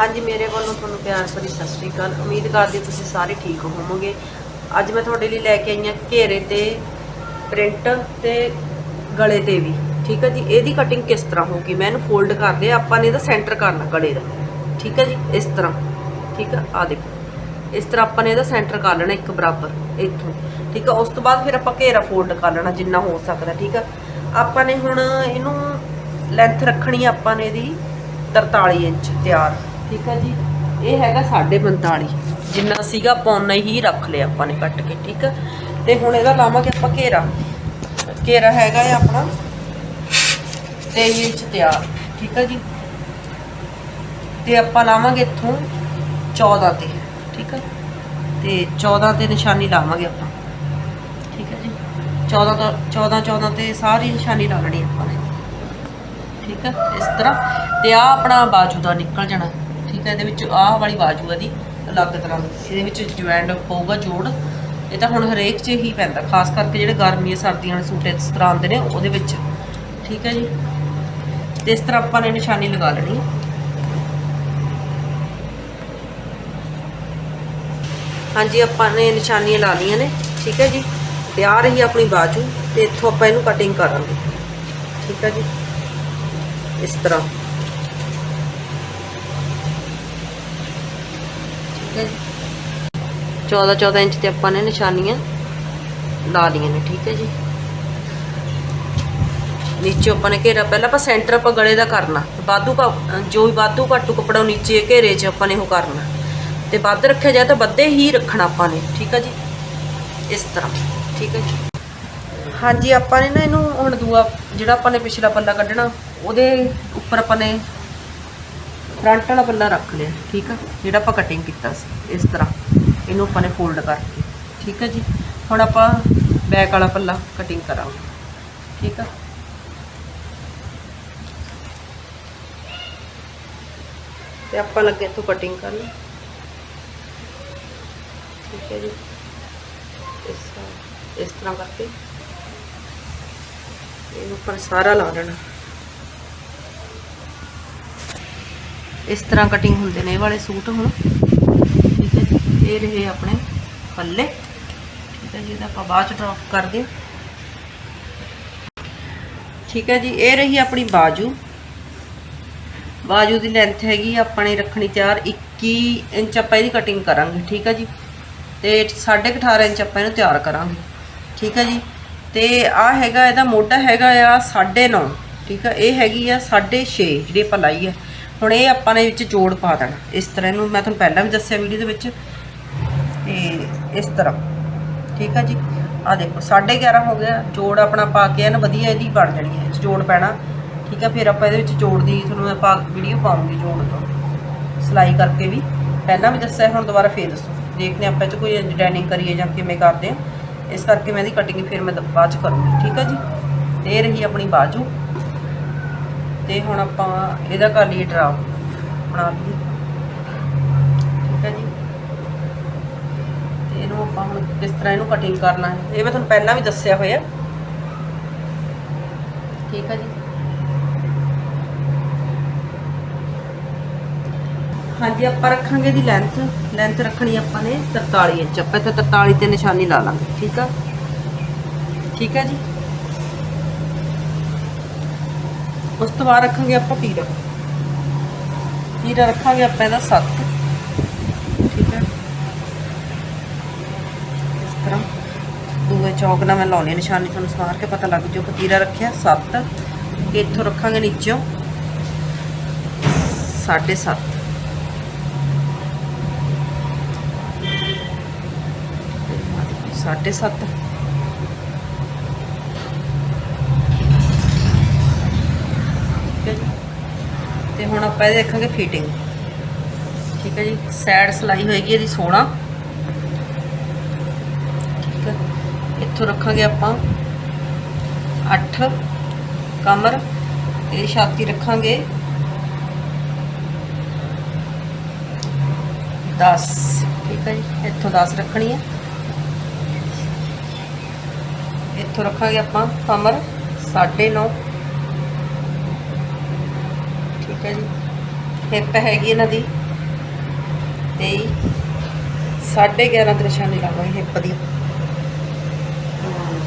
ਹਾਂਜੀ, ਮੇਰੇ ਵੱਲੋਂ ਤੁਹਾਨੂੰ ਪਿਆਰ ਭਰੀ ਸਤਿ ਸ਼੍ਰੀ ਅਕਾਲ। ਉਮੀਦ ਕਰਦੀ ਤੁਸੀਂ ਸਾਰੇ ਠੀਕ ਹੋਵੋਗੇ। ਅੱਜ ਮੈਂ ਤੁਹਾਡੇ ਲਈ ਲੈ ਕੇ ਆਈ ਹਾਂ ਘੇਰੇ ਤੇ ਪ੍ਰਿੰਟ ਤੇ ਗਲੇ ਤੇ ਵੀ। ਠੀਕ ਹੈ ਜੀ? ਇਹਦੀ ਕਟਿੰਗ ਕਿਸ ਤਰ੍ਹਾਂ ਹੋਊਗੀ? ਮੈਂ ਇਹਨੂੰ ਫੋਲਡ ਕਰਦੇ ਲਿਆ। ਆਪਾਂ ਨੇ ਇਹਦਾ ਸੈਂਟਰ ਕਰਨਾ ਗਲੇ ਦਾ। ਠੀਕ ਹੈ ਜੀ? ਇਸ ਤਰ੍ਹਾਂ। ਠੀਕ ਹੈ? ਆ ਦੇਖੋ। ਇਸ ਤਰ੍ਹਾਂ ਆਪਾਂ ਨੇ ਇਹਦਾ ਸੈਂਟਰ ਕਰ ਲੈਣਾ ਇੱਕ ਬਰਾਬਰ, ਇੱਥੋਂ। ਠੀਕ ਹੈ? ਉਸ ਤੋਂ ਬਾਅਦ ਫਿਰ ਆਪਾਂ ਘੇਰਾ ਫੋਲਡ ਕਰ ਲੈਣਾ, ਜਿੰਨਾ ਹੋ ਸਕਦਾ। ਠੀਕ ਹੈ? ਆਪਾਂ ਨੇ ਹੁਣ ਇਹਨੂੰ ਲੈਂਥ ਰੱਖਣੀ ਆਪਾਂ ਨੇ ਇਹਦੀ 43 ਇੰਚ ਤਿਆਰ। ਠੀਕ ਹੈ ਜੀ? ਇਹ ਹੈਗਾ 45 ਜਿੰਨਾ ਸੀਗਾ ਆਪਾਂ ਉਨਾ ਹੀ ਰੱਖ ਲਿਆ ਆਪਾਂ ਨੇ ਕੱਟ ਕੇ, ਠੀਕ ਹੈ ਤੇ ਹੁਣ ਇਹਦਾ ਲਾਵਾਂਗੇ ਆਪਾਂ ਘੇਰਾ। ਘੇਰਾ ਹੈਗਾ ਆ ਆਪਣਾ 23 ਇੰਚ ਤਿਆਰ, ਠੀਕ ਹੈ ਜੀ? ਤੇ ਆਪਾਂ ਲਾਵਾਂਗੇ ਇੱਥੋਂ 14 ਤੇ, ਠੀਕ ਹੈ ਤੇ 14 ਤੇ ਨਿਸ਼ਾਨੀ ਲਾਵਾਂਗੇ ਆਪਾਂ, ਠੀਕ ਹੈ ਜੀ? 14 ਤੋਂ 14 14 ਤੇ ਸਾਰੀ ਨਿਸ਼ਾਨੀ ਲਾ ਲੈਣੀ ਆਪਾਂ ਨੇ, ਠੀਕ ਹੈ ਇਸ ਤਰ੍ਹਾਂ। ਤੇ ਆ ਆਪਣਾ ਬਾਜੂ ਦਾ ਨਿਕਲ ਜਾਣਾ। ਠੀਕ ਹੈ ਇਹਦੇ ਵਿੱਚ ਆਹ ਵਾਲੀ ਬਾਜੂ ਹੈ ਦੀ ਅਲੱਗ ਤਰ੍ਹਾਂ ਦੀ। ਇਹਦੇ ਵਿੱਚ ਜੁਆਇੰਟ ਪਊਗਾ ਜੋੜ। ਇਹ ਤਾਂ ਹੁਣ ਹਰੇਕ 'ਚ ਹੀ ਪੈਂਦਾ, ਖਾਸ ਕਰਕੇ ਜਿਹੜੇ ਗਰਮੀਆਂ ਸਰਦੀਆਂ ਵਾਲੇ ਸੂਟ ਇਸ ਤਰ੍ਹਾਂ ਆਉਂਦੇ ਨੇ, ਉਹਦੇ ਵਿੱਚ। ਠੀਕ ਹੈ ਜੀ? ਤੇ ਇਸ ਤਰ੍ਹਾਂ ਆਪਾਂ ਨੇ ਨਿਸ਼ਾਨੀ ਲਗਾ ਲੈਣੀ ਹੈ ਹਾਂਜੀ, ਆਪਾਂ ਨੇ ਨਿਸ਼ਾਨੀਆਂ ਲਾ ਲਈਆਂ ਨੇ। ਠੀਕ ਹੈ ਜੀ? ਤੇ ਆ ਰਹੀ ਆਪਣੀ ਬਾਜੂ, ਤੇ ਇੱਥੋਂ ਆਪਾਂ ਇਹਨੂੰ ਕਟਿੰਗ ਕਰਾਂਗੇ। ਠੀਕ ਹੈ ਜੀ? ਇਸ ਤਰ੍ਹਾਂ। ਹੈ 14 14 ਇੰਚ ਤੇ ਆਪਾਂ ਨੇ ਨਿਸ਼ਾਨੀਆਂ ਲਾ ਲਈਆਂ ਨੇ, ਠੀਕ ਹੈ ਜੀ। ਨੀਚੇ ਆਪਾਂ ਨੇ ਘੇਰਾ, ਪਹਿਲਾਂ ਆਪਾਂ ਸੈਂਟਰ ਆਪਾਂ ਗਲੇ ਦਾ ਕਰਨਾ। ਬਾਦੂ ਜੋ ਵੀ ਬਾਦੂ ਘਾਟੂ ਕੱਪੜਾ ਨੀਚੇ ਘੇਰੇ 'ਚ ਆਪਾਂ ਨੇ ਉਹ ਕਰਨਾ। ਤੇ ਵੱਧ ਰੱਖਿਆ ਜਾਏ ਤਾਂ ਵੱਧੇ ਹੀ ਰੱਖਣਾ ਆਪਾਂ ਨੇ, ਠੀਕ ਹੈ ਜੀ। ਇਸ ਤਰ੍ਹਾਂ, ਠੀਕ ਹੈ ਜੀ। ਹਾਂਜੀ, ਆਪਾਂ ਨੇ ਨਾ ਇਹਨੂੰ ਹੁਣ ਦੂਆ ਜਿਹੜਾ ਆਪਾਂ ਨੇ ਪਿਛਲਾ ਪੱਲਾ ਕੱਢਣਾ, ਉਹਦੇ ਉੱਪਰ ਆਪਾਂ ਨੇ ਫਰੰਟ ਵਾਲਾ ਪੱਲਾ ਰੱਖ ਲਿਆ, ਠੀਕ ਆ? ਜਿਹੜਾ ਆਪਾਂ ਕਟਿੰਗ ਕੀਤਾ ਸੀ, ਇਸ ਤਰ੍ਹਾਂ। ਇਹਨੂੰ ਆਪਾਂ ਨੇ ਫੋਲਡ ਕਰਕੇ, ਠੀਕ ਆ ਜੀ? ਹੁਣ ਆਪਾਂ ਬੈਕ ਵਾਲਾ ਪੱਲਾ ਕਟਿੰਗ ਕਰਾਂਗੇ, ਠੀਕ ਆ? ਤੇ ਆਪਾਂ ਲੱਗੇ ਇੱਥੋਂ ਕਟਿੰਗ ਕਰ ਕਰਨ। ਠੀਕ ਹੈ ਜੀ? ਇਸ ਤਰ੍ਹਾਂ ਇਸ ਤਰ੍ਹਾਂ ਕਰਕੇ। ਇਹਨੂੰ ਉੱਪਰ ਸਾਰਾ ਲਾ ਦੇਣਾ। ਇਸ ਤਰ੍ਹਾਂ ਕਟਿੰਗ ਹੁੰਦੇ ਨੇ ਇਹ ਵਾਲੇ ਸੂਟ ਹੁਣ। ਠੀਕ ਹੈ ਜੀ, ਇਹ ਰਹੇ ਆਪਣੇ ਪੱਲੇ। ਠੀਕ ਹੈ ਜੀ, ਇਹਦਾ ਆਪਾਂ ਬਾਅਦ ਚ ਡਰਾਪ ਕਰਦੇ ਠੀਕ ਹੈ ਜੀ, ਇਹ ਰਹੀ ਆਪਣੀ ਬਾਜੂ। ਬਾਜੂ ਦੀ ਲੈਂਥ ਹੈਗੀ ਆ ਆਪਾਂ ਨੇ ਰੱਖਣੀ ਤਿਆਰ 21 ਇੰਚ ਆਪਾਂ ਇਹਦੀ ਕਟਿੰਗ ਕਰਾਂਗੇ, ਠੀਕ ਹੈ ਜੀ। ਤੇ 18.5 ਇੰਚ ਆਪਾਂ ਇਹਨੂੰ ਤਿਆਰ ਕਰਾਂਗੇ। ਠੀਕ ਹੈ ਜੀ, ਤੇ ਆ ਹੈਗਾ, ਇਹਦਾ ਮੋਢਾ ਹੈਗਾ ਆ 9.5 ਠੀਕ ਹੈ, ਇਹ ਹੈਗੀ ਆ 6.5 ਜਿਹੜੀ ਆਪਾਂ ਲਾਈ ਹੈ ਹੁਣ ਇਹ ਆਪਾਂ ਨੇ ਵਿੱਚ ਜੋੜ ਪਾ ਦੇਣਾ। ਇਸ ਤਰ੍ਹਾਂ ਇਹਨੂੰ ਮੈਂ ਤੁਹਾਨੂੰ ਪਹਿਲਾਂ ਵੀ ਦੱਸਿਆ ਵੀਡੀਓ ਦੇ ਵਿੱਚ। ਤੇ ਇਸ ਤਰ੍ਹਾਂ। ਠੀਕ ਹੈ ਜੀ? ਆ ਦੇਖੋ 11.5 ਹੋ ਗਿਆ। ਜੋੜ ਆਪਣਾ ਪਾ ਕੇ ਇਹਨ ਵਧੀਆ ਇਹਦੀ ਬਣ ਜਾਣੀ ਹੈ। ਜੋੜ ਪੈਣਾ। ਠੀਕ ਹੈ ਫਿਰ ਆਪਾਂ ਇਹਦੇ ਵਿੱਚ ਜੋੜ ਦੀ ਤੁਹਾਨੂੰ ਮੈਂ ਪਾ ਵੀਡੀਓ ਪਾਉਂਗੀ ਜੋੜ ਤੋਂ। ਸਿਲਾਈ ਕਰਕੇ ਵੀ। ਪਹਿਲਾਂ ਵੀ ਦੱਸਿਆ, ਹੁਣ ਦੁਬਾਰਾ ਫੇਰ ਦੱਸੋ। ਦੇਖਦੇ ਆਪਾਂ ਇਹ 'ਚ ਕੋਈ ਡਿਜ਼ਾਈਨਿੰਗ ਕਰੀਏ ਜਾਂ ਕਿਵੇਂ ਕਰਦੇ ਆ ਇਸ ਕਰਕੇ ਮੈਂ ਇਹਦੀ ਕਟਿੰਗ ਫਿਰ ਮੈਂ ਦ- ਬਾਅਦ ਚ ਕਰੂੰਗੀ। ਠੀਕ ਹੈ ਜੀ? ਤੇ ਇਹ ਰਹੀ ਆਪਣੀ ਬਾਜੂ। ਤੇ ਹੁਣ ਆਪਾਂ ਇਹਦਾ ਕਰ ਲਈਏ ਡਰਾ ਬਣਾ ਲਈਏ। ਠੀਕ ਹੈ ਜੀ। ਤੇ ਇਹਨੂੰ ਆਪਾਂ ਹੁਣ ਕਿਸ ਤਰ੍ਹਾਂ ਇਹਨੂੰ ਕਟਿੰਗ ਕਰਨਾ ਹੈ। ਇਹ ਮੈਂ ਤੁਹਾਨੂੰ ਪਹਿਲਾਂ ਵੀ ਦੱਸਿਆ ਹੋਇਆ। ਠੀਕ ਹੈ ਜੀ। ਹਾਂਜੀ, ਆਪਾਂ ਰੱਖਾਂਗੇ ਦੀ ਲੈਂਥ ਲੈਂਥ ਰੱਖਣੀ ਆਪਾਂ ਨੇ 43 ਇੰਚ। ਆਪਾਂ ਇੱਥੇ 43 ਤੇ ਨਿਸ਼ਾਨੀ ਲਾ ਲਾਂਗੇ। ਠੀਕ ਆ? ਠੀਕ ਹੈ ਜੀ। ਉਸ ਤੋਂ ਬਾਅਦ ਰੱਖਾਂਗੇ ਆਪਾਂ ਪੀਰਾ। ਪੀਰਾ ਰੱਖਾਂਗੇ ਆਪਾਂ ਇਹਦਾ 7 ਠੀਕ ਹੈ। ਇਸ ਤਰ੍ਹਾਂ। ਦੂਏ ਚੌਕ ਨਾਲ ਮੈਂ ਲਾਉਣੀ ਨਿਸ਼ਾਨੀ, ਤੁਹਾਨੂੰ ਸਵਾਰ ਕੇ ਪਤਾ ਲੱਗ ਜਾਊ ਪਤੀਰਾ ਰੱਖਿਆ, ਸੱਤ। ਇੱਥੋਂ ਰੱਖਾਂਗੇ ਨੀਚੋ ਸਾਢੇ ਸੱਤ। ਸਾਢੇ ਸੱਤ। ਹੁਣ ਆਪਾਂ ਇਹ ਦੇਖਾਂਗੇ ਫਿਟਿੰਗ ਠੀਕ ਹੈ ਜੀ ਸਾਈਡ ਸਲਾਈ ਹੋਏਗੀ ਇਹਦੀ 16 ਠੀਕ ਹੈ, ਇੱਥੋਂ ਰੱਖਾਂਗੇ ਆਪਾਂ 8 ਕਮਰ ਇਹ ਛਾਤੀ ਰੱਖਾਂਗੇ 10 ਠੀਕ ਹੈ ਜੀ, ਇੱਥੋਂ 10 ਰੱਖਣੀ ਹੈ। ਇੱਥੋਂ ਰੱਖਾਂਗੇ ਆਪਾਂ ਕਮਰ 9.5 ਠੀਕ ਹੈ ਜੀ ਹਿੱਪ ਹੈਗੀ ਇਹਨਾਂ ਦੀ। 23 ਸਾਢੇ 11 ਤੇ ਲਾਵਾਂਗੇ ਹਿੱਪ ਦੀ। ਹਾਂ।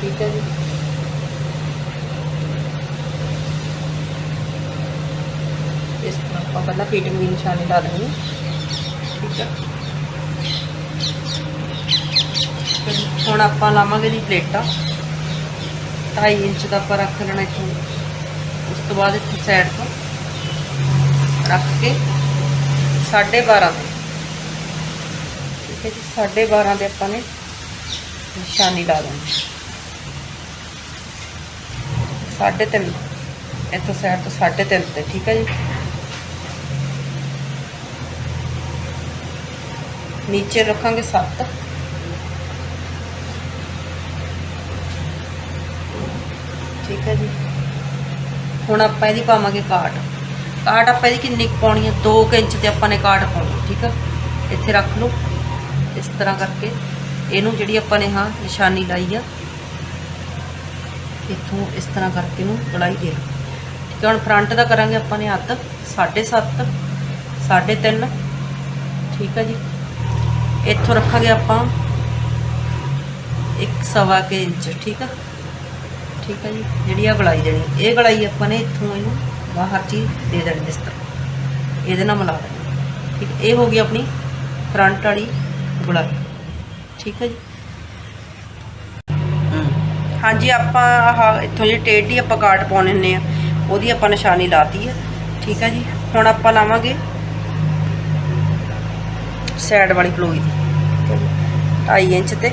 ਠੀਕ ਹੈ ਜੀ। ਇਸ ਤਰ੍ਹਾਂ ਆਪਾਂ ਪਹਿਲਾਂ ਫਿਟਿੰਗ ਦੀ ਨਿਸ਼ਾਨੀ ਲਾ ਦੇਣੀ ਹੈ। ਠੀਕ ਹੈ। ਹੁਣ ਆਪਾਂ ਲਾਵਾਂਗੇ ਦੀ ਪਲੇਟਾਂ। 2.5 ਇੰਚ ਦਾ ਆਪਾਂ ਰੱਖ ਲੈਣਾ ਇੱਥੋਂ। ਉਸ ਤੋਂ ਬਾਅਦ ਇੱਥੇ ਸਾਈਡ ਤੋਂ ਰੱਖ ਕੇ 12.5 ਤੇ। ਠੀਕ ਹੈ ਜੀ 12.5 ਦੇ ਆਪਾਂ ਨੇ ਨਿਸ਼ਾਨੀ ਲਾ ਦੇਣੀ ਸਾਢੇ ਤਿੰਨ, ਇੱਥੋਂ ਸਾਈਡ ਤੋਂ ਸਾਢੇ ਤਿੰਨ ਤੇ, ਠੀਕ ਹੈ ਜੀ। ਨੀਚੇ ਰੱਖਾਂਗੇ 7 ਠੀਕ ਹੈ ਜੀ। ਹੁਣ ਆਪਾਂ ਇਹਦੀ ਪਾਵਾਂਗੇ ਕਾਟ। ਕਾਟ ਆਪਾਂ ਇਹਦੀ ਕਿੰਨੀ ਕੁ ਪਾਉਣੀ ਹੈ? 2 ਇੰਚ ਤੇ ਆਪਾਂ ਨੇ ਕਾਟ ਪਾਉਣੀ, ਠੀਕ ਆ? ਇੱਥੇ ਰੱਖ ਲਓ। ਇਸ ਤਰ੍ਹਾਂ ਕਰਕੇ ਇਹਨੂੰ ਜਿਹੜੀ ਆਪਾਂ ਨੇ ਹਾਂ ਨਿਸ਼ਾਨੀ ਲਾਈ ਆ, ਇੱਥੋਂ ਇਸ ਤਰ੍ਹਾਂ ਕਰਕੇ ਇਹਨੂੰ ਗਲਾਈ ਦੇ ਲਓ। ਠੀਕ ਹੈ ਹੁਣ ਫਰੰਟ ਦਾ ਕਰਾਂਗੇ ਆਪਾਂ ਨੇ ਹੱਥ 7.5 3.5 ਠੀਕ ਆ ਜੀ? ਇੱਥੋਂ ਰੱਖਾਂਗੇ ਆਪਾਂ ਇੱਕ ਸਵਾ ਕੇ ਇੰਚ, ਠੀਕ ਆ? ਠੀਕ ਹੈ ਜੀ? ਜਿਹੜੀ ਆ ਗਲਾਈ ਦੇਣੀ, ਇਹ ਗਲਾਈ ਆਪਾਂ ਨੇ ਇੱਥੋਂ ਇਹਨੂੰ ਬਾਹਰ ਚ ਹੀ ਦੇ ਦੇਣੀ ਇਸ ਤਰ੍ਹਾਂ ਇਹਦੇ ਨਾਲ ਮਿਲਾ ਦੇਣੀ ਠੀਕ, ਇਹ ਹੋ ਗਈ ਆਪਣੀ ਫਰੰਟ ਵਾਲੀ ਗਲਾਈ ਠੀਕ ਹੈ ਜੀ। ਹਾਂਜੀ, ਆਪਾਂ ਆਹ ਇੱਥੋਂ ਜਿਹੜੀ ਟੇਢੀ ਆਪਾਂ ਕਾਟ ਪਾਉਣੇ ਹੁੰਦੇ ਆ, ਉਹਦੀ ਆਪਾਂ ਨਿਸ਼ਾਨੀ ਲਾਤੀ ਹੈ। ਠੀਕ ਹੈ ਜੀ। ਹੁਣ ਆਪਾਂ ਲਾਵਾਂਗੇ ਸਾਈਡ ਵਾਲੀ ਪਲੋਈ ਦੀ। 2.5 ਇੰਚ ਤੇ।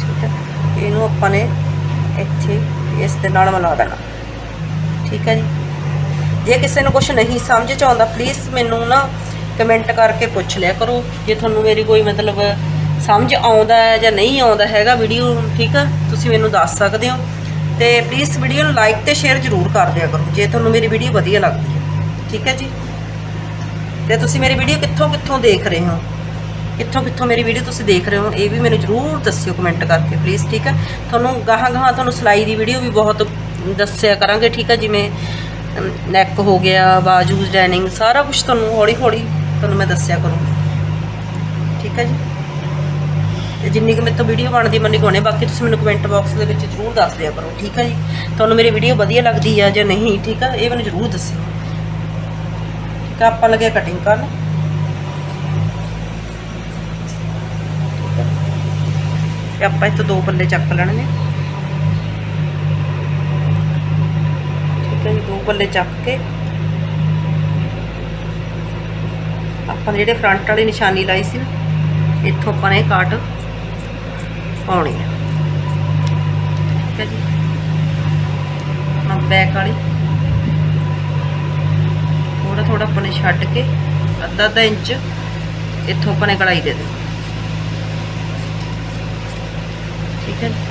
ਠੀਕ ਹੈ। ਇਹਨੂੰ ਆਪਾਂ ਨੇ ਇੱਥੇ ਇਸ ਦੇ ਨਾਲ ਮਿਲਾ ਦੇਣਾ। ਠੀਕ ਹੈ ਜੀ। ਜੇ ਕਿਸੇ ਨੂੰ ਕੁਝ ਨਹੀਂ ਸਮਝ ਚ ਆਉਂਦਾ ਪਲੀਜ਼ ਮੈਨੂੰ ਨਾ ਕਮੈਂਟ ਕਰਕੇ ਪੁੱਛ ਲਿਆ ਕਰੋ। ਜੇ ਤੁਹਾਨੂੰ ਮੇਰੀ ਕੋਈ ਮਤਲਬ ਸਮਝ ਆਉਂਦਾ ਹੈ ਜਾਂ ਨਹੀਂ ਆਉਂਦਾ ਹੈਗਾ ਵੀਡੀਓ ਠੀਕ ਆ ਤੁਸੀਂ ਮੈਨੂੰ ਦੱਸ ਸਕਦੇ ਹੋ। ਤੇ ਪਲੀਜ਼ ਵੀਡੀਓ ਨੂੰ ਲਾਈਕ ਤੇ ਸ਼ੇਅਰ ਜ਼ਰੂਰ ਕਰ ਦਿਆ ਕਰੋ, ਜੇ ਤੁਹਾਨੂੰ ਮੇਰੀ ਵੀਡੀਓ ਵਧੀਆ ਲੱਗਦੀ ਹੈ। ਠੀਕ ਹੈ ਜੀ। ਤੇ ਤੁਸੀਂ ਮੇਰੀ ਵੀਡੀਓ ਕਿੱਥੋਂ ਕਿੱਥੋਂ ਦੇਖ ਰਹੇ ਹੋ? ਕਿੱਥੋਂ ਕਿੱਥੋਂ ਮੇਰੀ ਵੀਡੀਓ ਤੁਸੀਂ ਦੇਖ ਰਹੇ ਹੋ? ਇਹ ਵੀ ਮੈਨੂੰ ਜ਼ਰੂਰ ਦੱਸਿਓ ਕਮੈਂਟ ਕਰਕੇ ਪਲੀਜ਼ ਠੀਕ ਹੈ। ਤੁਹਾਨੂੰ ਗਾਹਾਂ ਗਾਹਾਂ ਤੁਹਾਨੂੰ ਸਿਲਾਈ ਦੀ ਵੀਡੀਓ ਵੀ ਬਹੁਤ ਦੱਸਿਆ ਕਰਾਂਗੇ, ਠੀਕ ਆ, ਜਿਵੇਂ ਨੈਕ ਹੋ ਗਿਆ, ਬਾਜੂ ਡੈਨਿੰਗ ਸਾਰਾ ਕੁਝ ਤੁਹਾਨੂੰ ਹੌਲੀ ਹੌਲੀ ਤੁਹਾਨੂੰ ਮੈਂ ਦੱਸਿਆ ਕਰੂੰਗੀ। ਠੀਕ ਹੈ ਜੀ? ਤੇ ਜਿੰਨੀ ਕੁ ਮੇਰੇ ਤੋਂ ਵੀਡੀਓ ਬਣਦੀ, ਮੈਨੂੰ ਕੋਨੇ, ਬਾਕੀ ਤੁਸੀਂ ਮੈਨੂੰ ਕਮੈਂਟ ਬਾਕਸ ਦੇ ਵਿੱਚ ਜ਼ਰੂਰ ਦੱਸ ਦਿਆ ਕਰੋ, ਠੀਕ ਹੈ ਜੀ? ਤੁਹਾਨੂੰ ਮੇਰੀ ਵੀਡੀਓ ਵਧੀਆ ਲੱਗਦੀ ਆ ਜਾਂ ਨਹੀਂ, ਠੀਕ ਆ, ਇਹ ਮੈਨੂੰ ਜ਼ਰੂਰ ਦੱਸਿਓ। ਠੀਕ ਆ, ਆਪਾਂ ਲੱਗੇ ਕਟਿੰਗ ਕਰਨ। ਆਪਾਂ ਇੱਥੋਂ ਦੋ ਪੱਲੇ ਚੱਕ ਲੈਣੇ ਨੇ। ਠੀਕ ਪੱਲੇ ਚੱਕ ਕੇ। ਆਪਾਂ ਜਿਹੜੇ ਫਰੰਟ ਵਾਲੀ ਨਿਸ਼ਾਨੀ ਲਾਈ ਸੀ ਨਾ, ਇੱਥੋਂ ਆਪਾਂ ਨੇ ਇਹ ਕਾਟ ਪਾਉਣੀ ਹੈ ਠੀਕ ਹੈ ਜੀ। ਹੁਣ ਬੈਕ ਵਾਲੀ। ਥੋੜਾ ਥੋੜਾ ਆਪਾਂ ਨੇ ਛੱਡ ਕੇ ਅੱਧਾ ਅੱਧਾ ਇੰਚ ਇੱਥੋਂ ਆਪਾਂ ਨੇ ਕਢਾਈ ਦੇ ਦੇ ਠੀਕ ਹੈ ਜੀ।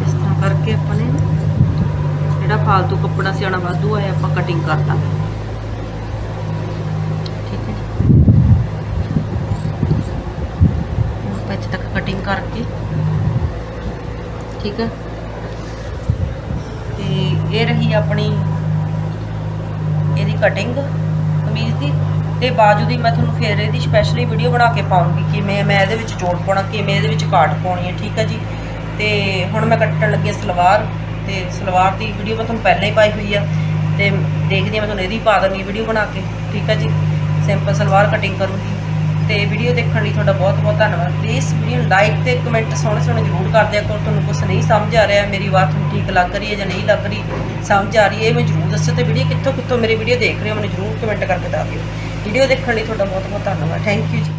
ਇਸ ਤਰ੍ਹਾਂ ਕਰਕੇ ਆਪਾਂ ਨੇ ਜਿਹੜਾ ਫਾਲਤੂ ਕੱਪੜਾ ਸਿਆਣਾ ਵਾਧੂ ਆਇਆ, ਆਪਾਂ ਕਟਿੰਗ ਕਰ ਠੀਕ ਹੈ ਆਪਾਂ ਇੱਥੇ ਤੱਕ ਕਟਿੰਗ ਕਰਕੇ, ਠੀਕ ਹੈ। ਤੇ ਇਹ ਰਹੀ ਆਪਣੀ, ਇਹਦੀ ਕਟਿੰਗ ਕਮੀਜ਼ ਦੀ। ਤੇ ਬਾਜੂ ਦੀ ਮੈਂ ਤੁਹਾਨੂੰ ਫੇਰ ਇਹਦੀ ਸਪੈਸ਼ਲੀ ਵੀਡੀਓ ਬਣਾ ਕੇ ਪਾਉਂਗੀ ਕਿਵੇਂ ਮੈਂ ਇਹਦੇ ਵਿੱਚ ਜੋੜ ਪਾਉਣਾ, ਕਿਵੇਂ ਇਹਦੇ ਵਿੱਚ ਕਾਟ ਪਾਉਣੀ ਹੈ, ਠੀਕ ਹੈ ਜੀ। ਤੇ ਹੁਣ ਮੈਂ ਕੱਟਣ ਲੱਗੀ ਹਾਂ ਸਲਵਾਰ ਤੇ ਸਲਵਾਰ ਦੀ ਵੀਡੀਓ ਮੈਂ ਤੁਹਾਨੂੰ ਪਹਿਲਾਂ ਹੀ ਪਾਈ ਹੋਈ ਆ ਤੇ ਦੇਖਦੀ ਹਾਂ ਮੈਂ ਤੁਹਾਨੂੰ ਇਹਦੀ ਪਾ ਦਾਂਗੀ ਵੀਡੀਓ ਬਣਾ ਕੇ, ਠੀਕ ਹੈ ਜੀ? ਸਿੰਪਲ ਸਲਵਾਰ ਕਟਿੰਗ ਕਰੂੰਗੀ। ਤੇ ਵੀਡੀਓ ਦੇਖਣ ਲਈ ਤੁਹਾਡਾ ਬਹੁਤ ਬਹੁਤ ਧੰਨਵਾਦ। ਪਲੀਜ਼ ਵੀਡੀਓ ਲਾਈਕ ਤੇ ਕਮੈਂਟ ਸੋਹਣੇ ਸੋਹਣੇ ਜ਼ਰੂਰ ਕਰ ਦਿਆ ਕਰੋ। ਤੁਹਾਨੂੰ ਕੁਝ ਨਹੀਂ ਸਮਝ ਆ ਰਿਹਾ ਮੇਰੀ ਆਵਾਜ਼ ਤੁਹਾਨੂੰ ਠੀਕ ਲੱਗ ਰਹੀ ਹੈ ਜਾਂ ਨਹੀਂ ਲੱਗ ਰਹੀ, ਸਮਝ ਆ ਰਹੀ ਹੈ, ਇਹ ਮੈਨੂੰ ਜ਼ਰੂਰ ਦੱਸਿਓ ਤੇ ਵੀਡੀਓ ਕਿੱਥੋਂ ਕਿੱਥੋਂ ਮੇਰੀ ਵੀਡੀਓ ਦੇਖ ਰਹੇ ਹੋ ਮੈਨੂੰ ਜ਼ਰੂਰ ਕਮੈਂਟ ਕਰਕੇ ਦੱਸ ਦਿਓ। ਵੀਡੀਓ ਦੇਖਣ ਲਈ ਤੁਹਾਡਾ ਬਹੁਤ ਬਹੁਤ ਧੰਨਵਾਦ। ਥੈਂਕ ਯੂ ਜੀ।